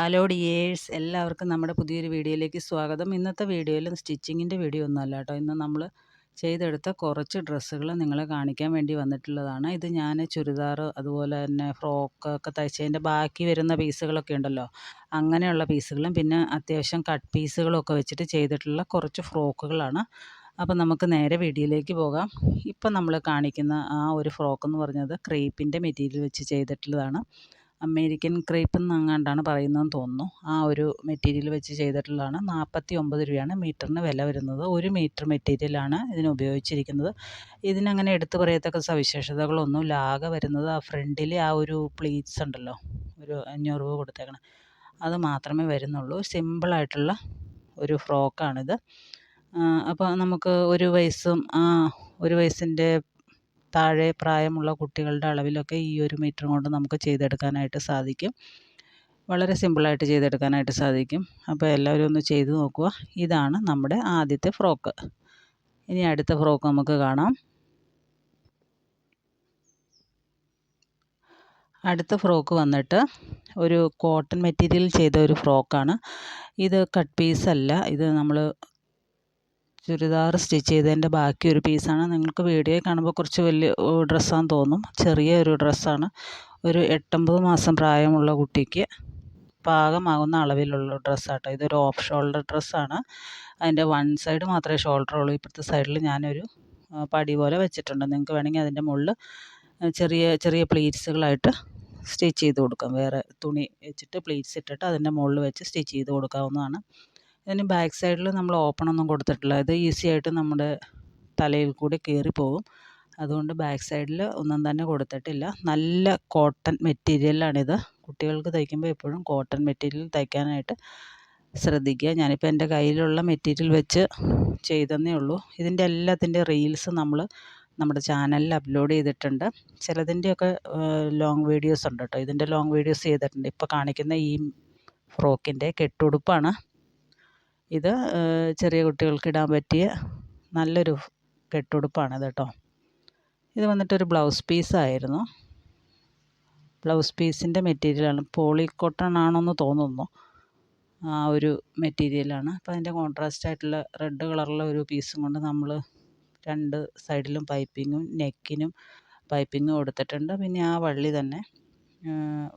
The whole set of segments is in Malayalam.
ഹലോ ഡിയേഴ്സ് എല്ലാവർക്കും നമ്മുടെ പുതിയൊരു വീഡിയോയിലേക്ക് സ്വാഗതം. ഇന്നത്തെ വീഡിയോയിൽ സ്റ്റിച്ചിങ്ങിന്റെ വീഡിയോ ഒന്നുമല്ല കേട്ടോ. ഇന്ന് നമ്മൾ ചെയ്തെടുത്ത കുറച്ച് ഡ്രസ്സുകൾ നിങ്ങളെ കാണിക്കാൻ വേണ്ടി വന്നിട്ടുള്ളതാണ്. ഇത് ഞാൻ ചുരിദാർ അതുപോലെ തന്നെ ഫ്രോക്ക് ഒക്കെ തയ്ച്ചതിന്റെ ബാക്കി വരുന്ന പീസുകളൊക്കെ ഉണ്ടല്ലോ. അങ്ങനെയുള്ള പീസുകളും പിന്നെ അത്യാവശ്യം കട്ട് പീസുകളൊക്കെ വെച്ചിട്ട് ചെയ്തിട്ടുള്ള കുറച്ച് ഫ്രോക്കുകളാണ്. അപ്പോൾ നമുക്ക് നേരെ വീഡിയോയിലേക്ക് പോകാം. ഇപ്പം നമ്മൾ കാണിക്കുന്ന ആ ഒരു ഫ്രോക്ക് എന്ന് പറഞ്ഞത് ക്രീപ്പിന്റെ മെറ്റീരിയൽ വെച്ച് ചെയ്തിട്ടുള്ളതാണ്. അമേരിക്കൻ ക്രേപ്പ് എന്നങ്ങാണ്ടാണ് പറയുന്നതെന്ന് തോന്നുന്നു. ആ ഒരു മെറ്റീരിയൽ വെച്ച് ചെയ്തിട്ടുള്ളതാണ്. നാൽപ്പത്തി ഒമ്പത് രൂപയാണ് മീറ്ററിന് വില വരുന്നത്. ഒരു മീറ്റർ മെറ്റീരിയലാണ് ഇതിന് ഉപയോഗിച്ചിരിക്കുന്നത്. ഇതിനങ്ങനെ എടുത്തു പറയത്തക്ക സവിശേഷതകളൊന്നുമില്ല. ആകെ വരുന്നത് ആ ഫ്രണ്ടിലെ ആ ഒരു പ്ലീറ്റ്സ് ഉണ്ടല്ലോ. ഒരു അഞ്ഞൂറ് രൂപ കൊടുത്തേക്കണം. അത് മാത്രമേ വരുന്നുള്ളൂ. സിമ്പിളായിട്ടുള്ള ഒരു ഫ്രോക്കാണിത്. അപ്പോൾ നമുക്ക് ഒരു വയസ്സും ഒരു വയസ്സിന്റെ താഴെ പ്രായമുള്ള കുട്ടികളുടെ അളവിലൊക്കെ ഈ ഒരു മീറ്റർ കൊണ്ട് നമുക്ക് ചെയ്തെടുക്കാനായിട്ട് സാധിക്കും. വളരെ സിമ്പിളായിട്ട് ചെയ്തെടുക്കാനായിട്ട് സാധിക്കും. അപ്പോൾ എല്ലാവരും ഒന്ന് ചെയ്ത് നോക്കുക. ഇതാണ് നമ്മുടെ ആദ്യത്തെ ഫ്രോക്ക്. ഇനി അടുത്ത ഫ്രോക്ക് നമുക്ക് കാണാം. അടുത്ത ഫ്രോക്ക് വന്നിട്ട് ഒരു കോട്ടൺ മെറ്റീരിയൽ ചെയ്ത ഒരു ഫ്രോക്കാണ്. ഇത് കട്ട് പീസല്ല ഇത് നമ്മൾ ചുരിദാർ സ്റ്റിച്ച് ചെയ്തതിന്റെ ബാക്കി ഒരു പീസാണ്. നിങ്ങൾക്ക് വീഡിയോ കാണുമ്പോൾ കുറച്ച് വലിയ ഡ്രസ്സാന്ന് തോന്നും. ചെറിയ ഒരു ഡ്രസ്സാണ്. ഒരു എട്ടൊമ്പത് മാസം പ്രായമുള്ള കുട്ടിക്ക് പാകമാകുന്ന അളവിലുള്ള ഡ്രസ്സാട്ടോ. ഇതൊരു ഓഫ് ഷോൾഡർ ഡ്രസ്സാണ്. അതിന്റെ വൺ സൈഡ് മാത്രമേ ഷോൾഡർ ഉള്ളൂ. ഇപ്പോഴത്തെ സൈഡിൽ ഞാനൊരു പടി പോലെ വെച്ചിട്ടുണ്ട്. നിങ്ങൾക്ക് വേണമെങ്കിൽ അതിന്റെ മുകളിൽ ചെറിയ ചെറിയ പ്ലീറ്റ്സുകളായിട്ട് സ്റ്റിച്ച് ചെയ്ത് കൊടുക്കാം. വേറെ തുണി വെച്ചിട്ട് പ്ലീറ്റ്സ് ഇട്ടിട്ട് അതിന്റെ മുകളിൽ വെച്ച് സ്റ്റിച്ച് ചെയ്ത് കൊടുക്കാവുന്നതാണ്. ഇതിന് ബാക്ക് സൈഡിൽ നമ്മൾ ഓപ്പൺ ഒന്നും കൊടുത്തിട്ടില്ല. ഇത് ഈസി ആയിട്ട് നമ്മുടെ തലയിൽ കൂടി കയറിപ്പോകും അതുകൊണ്ട് ബാക്ക് സൈഡിൽ ഒന്നും തന്നെ കൊടുത്തിട്ടില്ല. നല്ല കോട്ടൺ മെറ്റീരിയലാണിത് കുട്ടികൾക്ക് തയ്ക്കുമ്പോൾ എപ്പോഴും കോട്ടൺ മെറ്റീരിയൽ തയ്ക്കാനായിട്ട് ശ്രദ്ധിക്കുക. ഞാനിപ്പോൾ എന്റെ കയ്യിലുള്ള മെറ്റീരിയൽ വെച്ച് ചെയ്തെന്നേ ഉള്ളൂ. ഇതിന്റെ എല്ലാത്തിന്റെ റീൽസ് നമ്മൾ നമ്മുടെ ചാനലിൽ അപ്ലോഡ് ചെയ്തിട്ടുണ്ട്. ചിലതിന്റെയൊക്കെ ലോങ് വീഡിയോസ് ഉണ്ട് കേട്ടോ. ഇതിന്റെ ലോങ് വീഡിയോസ് ചെയ്തിട്ടുണ്ട്. ഇപ്പോൾ കാണിക്കുന്ന ഈ ഫ്രോക്കിന്റെ കെട്ടുടുപ്പാണ്. ഇത് ചെറിയ കുട്ടികൾക്ക് ഇടാൻ പറ്റിയ നല്ലൊരു കെട്ടുടുപ്പാണ് ഇത് കേട്ടോ ഇത് വന്നിട്ടൊരു ബ്ലൗസ് പീസായിരുന്നു ബ്ലൗസ് പീസിന്റെ മെറ്റീരിയലാണ് പോളി കോട്ടൺ ആണെന്ന് തോന്നുന്നു. ആ ഒരു മെറ്റീരിയലാണ് അപ്പോൾ അതിന്റെ കോൺട്രാസ്റ്റ് ആയിട്ടുള്ള റെഡ് കളറുള്ള ഒരു പീസും കൊണ്ട് നമ്മൾ രണ്ട് സൈഡിലും പൈപ്പിങ്ങും നെക്കിനും പൈപ്പിങ്ങും കൊടുത്തിട്ടുണ്ട്. പിന്നെ ആ വള്ളി തന്നെ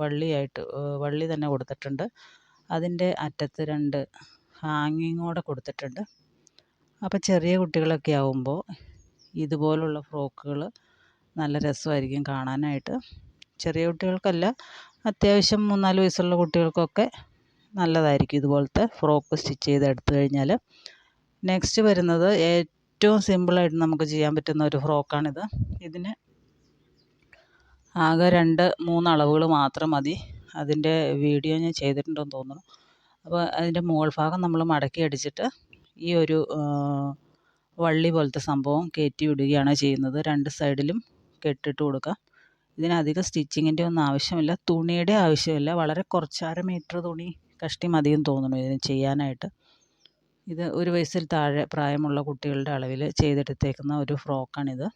വള്ളിയായിട്ട് വള്ളി തന്നെ കൊടുത്തിട്ടുണ്ട്. അതിന്റെ അറ്റത്ത് രണ്ട് ഹാങ്ങിങ്ങോടെ കൊടുത്തിട്ടുണ്ട്. അപ്പോൾ ചെറിയ കുട്ടികളൊക്കെ ആവുമ്പോൾ ഇതുപോലുള്ള ഫ്രോക്കുകൾ നല്ല രസമായിരിക്കും കാണാനായിട്ട്. ചെറിയ കുട്ടികൾക്കല്ല അത്യാവശ്യം മൂന്നാൽ വയസ്സുള്ള കുട്ടികൾക്കൊക്കെ നല്ലതായിരിക്കും ഇതുപോലത്തെ ഫ്രോക്ക് സ്റ്റിച്ച് ചെയ്ത് എടുത്തു കഴിഞ്ഞാൽ നെക്സ്റ്റ് വരുന്നത് ഏറ്റവും സിമ്പിളായിട്ട് നമുക്ക് ചെയ്യാൻ പറ്റുന്ന ഒരു ഫ്രോക്കാണിത്. ഇതിന് ആകെ രണ്ട് മൂന്ന് അളവുകൾ മാത്രം മതി. അതിന്റെ വീഡിയോ ഞാൻ ചെയ്തിട്ടുണ്ടെന്ന് തോന്നുന്നു. അപ്പോൾ അതിന്റെ മുകൾ ഭാഗം നമ്മൾ മടക്കി അടിച്ചിട്ട് ഈ ഒരു വള്ളി പോലത്തെ സംഭവം കയറ്റി വിടുകയാണ് ചെയ്യുന്നത്. രണ്ട് സൈഡിലും കെട്ടിട്ട് കൊടുക്കുക. ഇതിനധികം സ്റ്റിച്ചിങ്ങിന്റെ ഒന്നും ആവശ്യമില്ല. തുണിയുടെ ആവശ്യമില്ല. വളരെ കുറച്ച് അര മീറ്റർ തുണി കഷ്ടി മതിയെന്ന് തോന്നുന്നു ഇതിന് ചെയ്യാനായിട്ട്. ഇത് ഒരു വയസ്സിൽ താഴെ പ്രായമുള്ള കുട്ടികളുടെ അളവിൽ ചെയ്തെടുത്തേക്കുന്ന ഒരു ഫ്രോക്കാണിത്.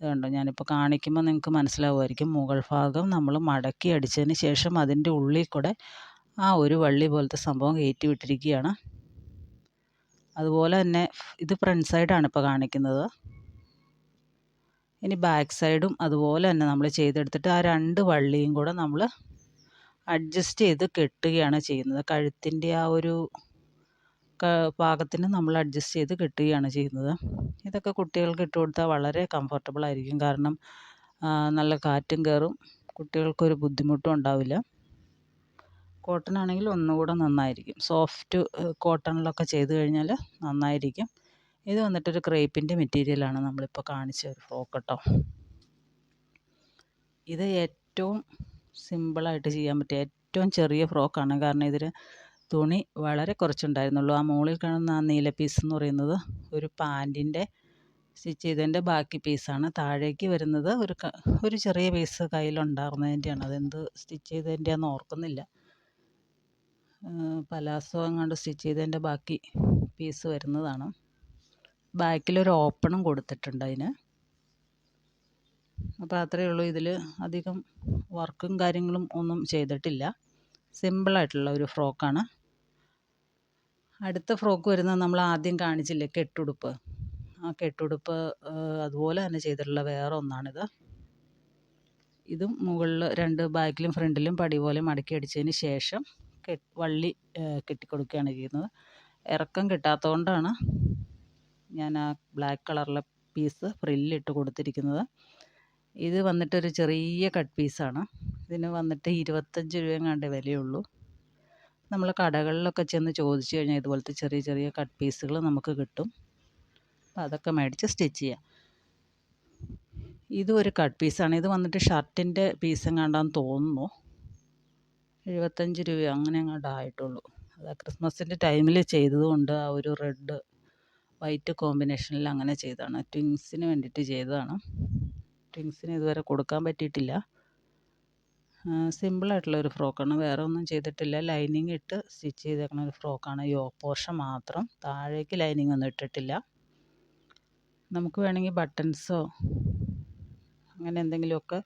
കണ്ടോ? ഞാനിപ്പോൾ കാണിക്കുമ്പോൾ നിങ്ങൾക്ക് മനസ്സിലാവുമായിരിക്കും. മുകൾ ഭാഗം നമ്മൾ മടക്കി അടിച്ചതിന് ശേഷം അതിന്റെ ഉള്ളിൽ കൂടെ ആ ഒരു വള്ളി പോലത്തെ സംഭവം കയറ്റി വിട്ടിരിക്കുകയാണ് അതുപോലെ തന്നെ ഇത് ഫ്രണ്ട് സൈഡാണ് ഇപ്പോൾ കാണിക്കുന്നത്. ഇനി ബാക്ക് സൈഡും അതുപോലെ തന്നെ നമ്മൾ ചെയ്തെടുത്തിട്ട് ആ രണ്ട് വള്ളിയും കൂടെ നമ്മൾ അഡ്ജസ്റ്റ് ചെയ്ത് കെട്ടുകയാണ് ചെയ്യുന്നത്. കഴുത്തിന്റെ ആ ഒരു പാകത്തിന് നമ്മൾ അഡ്ജസ്റ്റ് ചെയ്ത് കെട്ടുകയാണ് ചെയ്യുന്നത്. ഇതൊക്കെ കുട്ടികൾക്ക് ഇട്ട് കൊടുത്താൽ വളരെ കംഫർട്ടബിൾ ആയിരിക്കും. കാരണം നല്ല കാറ്റും കയറും. കുട്ടികൾക്കൊരു ബുദ്ധിമുട്ടും ഉണ്ടാവില്ല. കോട്ടൺ ആണെങ്കിൽ ഒന്നുകൂടെ നന്നായിരിക്കും. സോഫ്റ്റ് കോട്ടണിലൊക്കെ ചെയ്ത് കഴിഞ്ഞാൽ നന്നായിരിക്കും. ഇത് വന്നിട്ടൊരു ക്രേപ്പിന്റെ മെറ്റീരിയലാണ് നമ്മളിപ്പോൾ കാണിച്ച ഒരു ഫ്രോക്ക് കേട്ടോ. ഇത് ഏറ്റവും സിമ്പിളായിട്ട് ചെയ്യാൻ പറ്റിയ ഏറ്റവും ചെറിയ ഫ്രോക്കാണ്. കാരണം ഇതിന് തുണി വളരെ കുറച്ചുണ്ടായിരുന്നുള്ളൂ. ആ മുകളിൽ കാണുന്ന ആ നീല പീസ് എന്ന് പറയുന്നത് ഒരു പാന്റിന്റെ സ്റ്റിച്ച് ചെയ്തതിന്റെ ബാക്കി പീസാണ് താഴേക്ക് വരുന്നത് ഒരു ഒരു ചെറിയ പീസ് കയ്യിലുണ്ടായിരുന്നതിന്റെയാണ്. അതെന്ത് സ്റ്റിച്ച് ചെയ്തതിന്റെയാണെന്ന് ഓർക്കുന്നില്ല. പലാസോ എങ്ങാണ്ട് സ്റ്റിച്ച് ചെയ്തതിന്റെ ബാക്കി പീസ് വരുന്നതാണ്. ബാക്കിലൊരു ഓപ്പണും കൊടുത്തിട്ടുണ്ട് അതിന്. അപ്പോൾ അത്രയേ ഉള്ളൂ. ഇതിൽ അധികം വർക്കും കാര്യങ്ങളും ഒന്നും ചെയ്തിട്ടില്ല. സിമ്പിളായിട്ടുള്ള ഒരു ഫ്രോക്കാണ്. അടുത്ത ഫ്രോക്ക് വരുന്നത് നമ്മൾ ആദ്യം കാണിച്ചില്ലേ കെട്ടുടുപ്പ്. ആ കെട്ടുടുപ്പ് അതുപോലെ തന്നെ ചെയ്തിട്ടുള്ള വേറെ ഒന്നാണിത്. ഇതും മുകളിൽ രണ്ട് ബാക്കിലും ഫ്രണ്ടിലും പടി പോലെ മടക്കി അടിച്ചതിന് ശേഷം വള്ളി കെട്ടിക്കൊടുക്കുകയാണ് ചെയ്യുന്നത്. ഇറക്കം കിട്ടാത്തതുകൊണ്ടാണ് ഞാൻ ആ ബ്ലാക്ക് കളറിലെ പീസ് ഫ്രില്ലിട്ട് കൊടുത്തിരിക്കുന്നത്. ഇത് വന്നിട്ടൊരു ചെറിയ കട്ട് പീസാണ് ഇതിന് വന്നിട്ട് ഇരുപത്തഞ്ച് രൂപയെങ്ങാണ്ട് വിലയുള്ളൂ. നമ്മൾ കടകളിലൊക്കെ ചെന്ന് ചോദിച്ചു കഴിഞ്ഞാൽ ഇതുപോലത്തെ ചെറിയ ചെറിയ കട്ട് പീസുകൾ നമുക്ക് കിട്ടും. അപ്പോൾ അതൊക്കെ മേടിച്ച് സ്റ്റിച്ച് ചെയ്യാം. ഇതും ഒരു കട്ട് പീസാണ് ഇത് വന്നിട്ട് ഷർട്ടിന്റെ പീസ് എങ്ങാണ്ടാന്ന് തോന്നുന്നു. എഴുപത്തഞ്ച് രൂപയോ അങ്ങനെ എങ്ങാണ്ട് ആയിട്ടുള്ളൂ. അത് ക്രിസ്മസിന്റെ ടൈമിൽ ചെയ്തതുകൊണ്ട് ആ ഒരു റെഡ് വൈറ്റ് കോമ്പിനേഷനിൽ അങ്ങനെ ചെയ്തതാണ്. ട്വിങ്സിന് വേണ്ടിയിട്ട് ചെയ്തതാണ്. ട്വിങ്സിന് ഇതുവരെ കൊടുക്കാൻ പറ്റിയിട്ടില്ല. സിമ്പിളായിട്ടുള്ള ഒരു ഫ്രോക്കാണ്. വേറെ ഒന്നും ചെയ്തിട്ടില്ല. ലൈനിങ് ഇട്ട് സ്റ്റിച്ച് ചെയ്തേക്കുന്ന ഒരു ഫ്രോക്കാണ്. യോ പോർഷൻ മാത്രം. താഴേക്ക് ലൈനിങ് ഒന്നും ഇട്ടിട്ടില്ല. നമുക്ക് വേണമെങ്കിൽ ബട്ടൺസോ അങ്ങനെ എന്തെങ്കിലുമൊക്കെ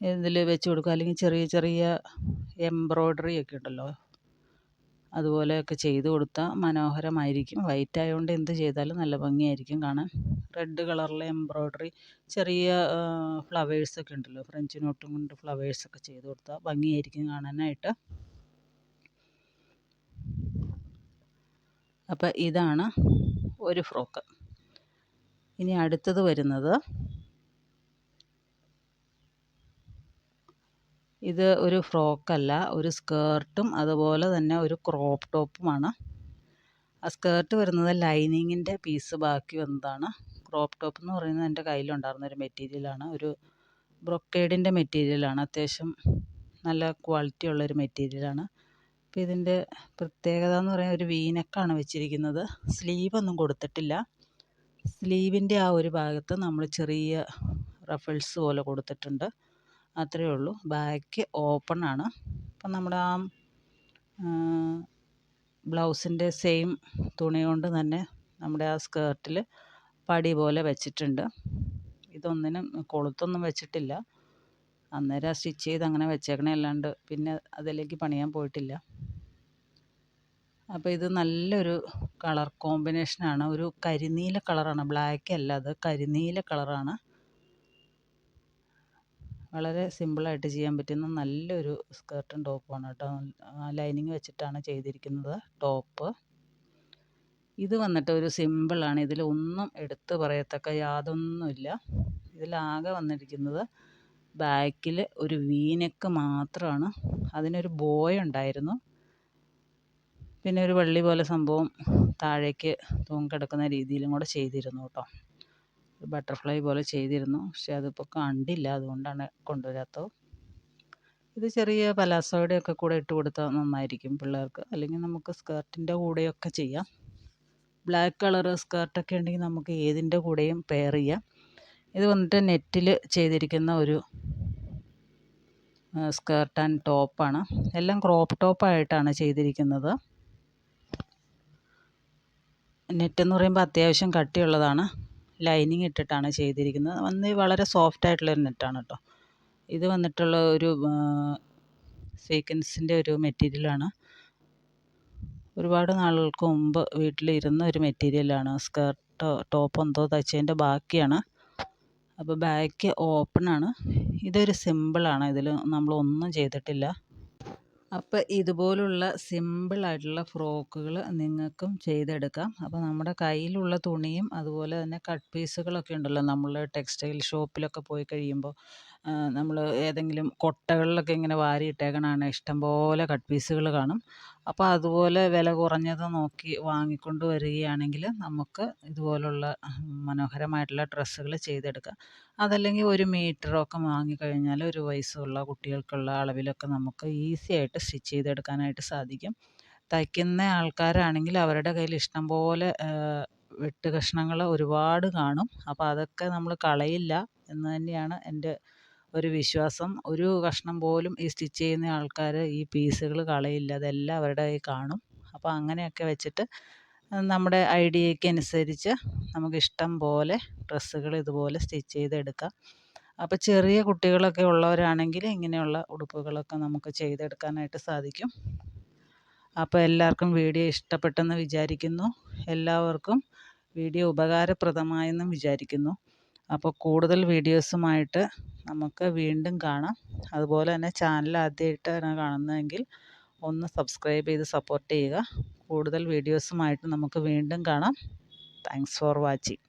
ഇതിൽ വെച്ച് കൊടുക്കുക അല്ലെങ്കിൽ ചെറിയ ചെറിയ എംബ്രോയ്ഡറി ഒക്കെ ഉണ്ടല്ലോ. അതുപോലെയൊക്കെ ചെയ്ത് കൊടുത്താൽ മനോഹരമായിരിക്കും. വൈറ്റ് ആയതുകൊണ്ട് എന്ത് ചെയ്താലും നല്ല ഭംഗിയായിരിക്കും കാണാൻ. റെഡ് കളറിലെ എംബ്രോയ്ഡറി ചെറിയ ഫ്ലവേഴ്സൊക്കെ ഉണ്ടല്ലോ. ഫ്രഞ്ച് നോട്ടും കൊണ്ട് ഫ്ലവേഴ്സൊക്കെ ചെയ്ത് കൊടുത്താൽ ഭംഗിയായിരിക്കും കാണാനായിട്ട്. അപ്പം ഇതാണ് ഒരു ഫ്രോക്ക്. ഇനി അടുത്തത് വരുന്നത് ഇത് ഒരു ഫ്രോക്കല്ല ഒരു സ്കേർട്ടും അതുപോലെ തന്നെ ഒരു ക്രോപ്പ് ടോപ്പുമാണ്. ആ സ്കേർട്ട് വരുന്നത് ലൈനിങ്ങിന്റെ പീസ് ബാക്കി വന്നതാണ്. ക്രോപ്പ് ടോപ്പ് എന്ന് പറയുന്നത് എന്റെ കയ്യിലുണ്ടായിരുന്ന ഒരു മെറ്റീരിയലാണ്. ഒരു ബ്രൊക്കേഡിന്റെ മെറ്റീരിയലാണ്. അത്യാവശ്യം നല്ല ക്വാളിറ്റി ഉള്ളൊരു മെറ്റീരിയലാണ്. അപ്പോൾ ഇതിന്റെ പ്രത്യേകത എന്ന് പറയുന്നത് ഒരു വീനക്കാണ് വെച്ചിരിക്കുന്നത്. സ്ലീവൊന്നും കൊടുത്തിട്ടില്ല. സ്ലീവിന്റെ ആ ഒരു ഭാഗത്ത് നമ്മൾ ചെറിയ റഫിൾസ് പോലെ കൊടുത്തിട്ടുണ്ട്. അത്രയേ ഉള്ളൂ. ബാക്ക് ഓപ്പൺ ആണ്. അപ്പം നമ്മുടെ ആ ബ്ലൗസിന്റെ സെയിം തുണി കൊണ്ട് തന്നെ നമ്മുടെ ആ സ്കേർട്ടിൽ പടി പോലെ വെച്ചിട്ടുണ്ട്. ഇതൊന്നിനും കൊളുത്തൊന്നും വെച്ചിട്ടില്ല. അന്നേരം സ്റ്റിച്ച് ചെയ്ത് അങ്ങനെ വെച്ചേക്കണേ അല്ലാണ്ട് പിന്നെ അതിലേക്ക് പണിയാൻ പോയിട്ടില്ല. അപ്പോൾ ഇത് നല്ലൊരു കളർ കോമ്പിനേഷനാണ്. ഒരു കരിനീല കളറാണ്. ബ്ലാക്ക് അല്ല അത് കരിനീല കളറാണ്. വളരെ സിമ്പിളായിട്ട് ചെയ്യാൻ പറ്റുന്ന നല്ലൊരു സ്കേർട്ടും ടോപ്പുമാണ് കേട്ടോ. ലൈനിങ് വെച്ചിട്ടാണ് ചെയ്തിരിക്കുന്നത്. ടോപ്പ്. ഇത് വന്നിട്ട് ഒരു സിമ്പിളാണ് ഇതിൽ ഒന്നും എടുത്ത് പറയത്തക്ക യാതൊന്നുമില്ല. ഇതിലാകെ വന്നിരിക്കുന്നത് ബാക്കിൽ ഒരു വീനെക്ക് മാത്രമാണ് അതിനൊരു ബോയ് ഉണ്ടായിരുന്നു. പിന്നെ ഒരു വള്ളി പോലെ സംഭവം താഴേക്ക് തൂങ്ങിക്കിടക്കുന്ന രീതിയിലും കൂടെ ചെയ്തിരുന്നു കേട്ടോ. ബട്ടർഫ്ലൈ പോലെ ചെയ്തിരുന്നു. പക്ഷെ അതിപ്പോൾ കണ്ടില്ല. അതുകൊണ്ടാണ് കൊണ്ടുവരാത്തത്. ഇത് ചെറിയ പലാസോയുടെ ഒക്കെ കൂടെ ഇട്ട് കൊടുത്താൽ നന്നായിരിക്കും പിള്ളേർക്ക്. അല്ലെങ്കിൽ നമുക്ക് സ്കേർട്ടിന്റെ കൂടെയൊക്കെ ചെയ്യാം. ബ്ലാക്ക് കളർ സ്കേർട്ടൊക്കെ ഉണ്ടെങ്കിൽ നമുക്ക് ഏതിന്റെ കൂടെയും പെയർ ചെയ്യാം. ഇത് വന്നിട്ട് നെറ്റിൽ ചെയ്തിരിക്കുന്ന ഒരു സ്കേർട്ട് ആൻഡ് ടോപ്പാണ് എല്ലാം ക്രോപ്പ് ടോപ്പായിട്ടാണ് ചെയ്തിരിക്കുന്നത്. നെറ്റ് എന്ന് പറയുമ്പോൾ അത്യാവശ്യം കട്ടിയുള്ളതാണ്. ലൈനിങ് ഇട്ടിട്ടാണ് ചെയ്തിരിക്കുന്നത്. വന്ന് വളരെ സോഫ്റ്റ് ആയിട്ടുള്ളൊരു നെറ്റാണ് കേട്ടോ ഇത് വന്നിട്ടുള്ള ഒരു സീക്വൻസിന്റെ ഒരു മെറ്റീരിയലാണ് ഒരുപാട് നാളുകൾക്ക് മുമ്പ് വീട്ടിലിരുന്ന ഒരു മെറ്റീരിയലാണ് സ്കേർട്ടോ ടോപ്പ് എന്തോ തയ്ച്ചതിന്റെ ബാക്കിയാണ്. അപ്പോൾ ബാക്ക് ഓപ്പൺ ആണ്. ഇതൊരു സിമ്പിളാണ് ഇതിൽ നമ്മളൊന്നും ചെയ്തിട്ടില്ല. അപ്പോൾ ഇതുപോലുള്ള സിമ്പിളായിട്ടുള്ള ഫ്രോക്കുകൾ നിങ്ങൾക്കും ചെയ്തെടുക്കാം. അപ്പോൾ നമ്മുടെ കയ്യിലുള്ള തുണിയും അതുപോലെ തന്നെ കട്ട് പീസുകളൊക്കെ ഉണ്ടല്ലോ നമ്മൾ ടെക്സ്റ്റൈൽ ഷോപ്പിലൊക്കെ പോയി കഴിയുമ്പോൾ നമ്മൾ ഏതെങ്കിലും കൊട്ടകളിലൊക്കെ ഇങ്ങനെ വാരിയിട്ടേക്കുന്നാണ് ഇഷ്ടം പോലെ കട്ട് പീസുകൾ കാണും. അപ്പോൾ അതുപോലെ വില കുറഞ്ഞത് നോക്കി വാങ്ങിക്കൊണ്ട് വരികയാണെങ്കിൽ നമുക്ക് ഇതുപോലുള്ള മനോഹരമായിട്ടുള്ള ഡ്രസ്സുകൾ ചെയ്തെടുക്കാം. അതല്ലെങ്കിൽ ഒരു മീറ്ററൊക്കെ വാങ്ങിക്കഴിഞ്ഞാൽ ഒരു വയസ്സുള്ള കുട്ടികൾക്കുള്ള അളവിലൊക്കെ നമുക്ക് ഈസി ആയിട്ട് സ്റ്റിച്ച് ചെയ്തെടുക്കാനായിട്ട് സാധിക്കും. തയ്ക്കുന്ന ആൾക്കാരാണെങ്കിൽ അവരുടെ കയ്യിൽ ഇഷ്ടം പോലെ വെട്ട് കഷ്ണങ്ങൾ ഒരുപാട് കാണും. അപ്പോൾ അതൊക്കെ നമ്മൾ കളയില്ല എന്ന് തന്നെയാണ് എന്റെ ഒരു വിശ്വാസം ഒരു കഷ്ണം പോലും ഈ സ്റ്റിച്ച് ചെയ്യുന്ന ആൾക്കാർ ഈ പീസുകൾ കളയില്ല. അതെല്ലാം അവരുടെ കയ്യിൽ കാണും. അപ്പോൾ അങ്ങനെയൊക്കെ വെച്ചിട്ട് നമ്മുടെ ഐഡിയയ്ക്ക് അനുസരിച്ച് നമുക്ക് ഇഷ്ടം പോലെ ഡ്രസ്സുകൾ ഇതുപോലെ സ്റ്റിച്ച് ചെയ്തെടുക്കാം. അപ്പോൾ ചെറിയ കുട്ടികളൊക്കെ ഉള്ളവരാണെങ്കിൽ ഇങ്ങനെയുള്ള ഉടുപ്പുകളൊക്കെ നമുക്ക് ചെയ്തെടുക്കാനായിട്ട് സാധിക്കും. അപ്പോൾ എല്ലാവർക്കും വീഡിയോ ഇഷ്ടപ്പെട്ടെന്ന് വിചാരിക്കുന്നു. എല്ലാവർക്കും വീഡിയോ ഉപകാരപ്രദമായെന്നും വിചാരിക്കുന്നു. അപ്പോൾ കൂടുതൽ വീഡിയോസുമായിട്ട് നമുക്ക് വീണ്ടും കാണാം. അതുപോലെ തന്നെ ചാനൽ ആദ്യമായിട്ടാണ് കാണുന്നതെങ്കിൽ ഒന്ന് സബ്സ്ക്രൈബ് ചെയ്ത് സപ്പോർട്ട് ചെയ്യുക. കൂടുതൽ വീഡിയോസുമായിട്ട് നമുക്ക് വീണ്ടും കാണാം. Thanks for watching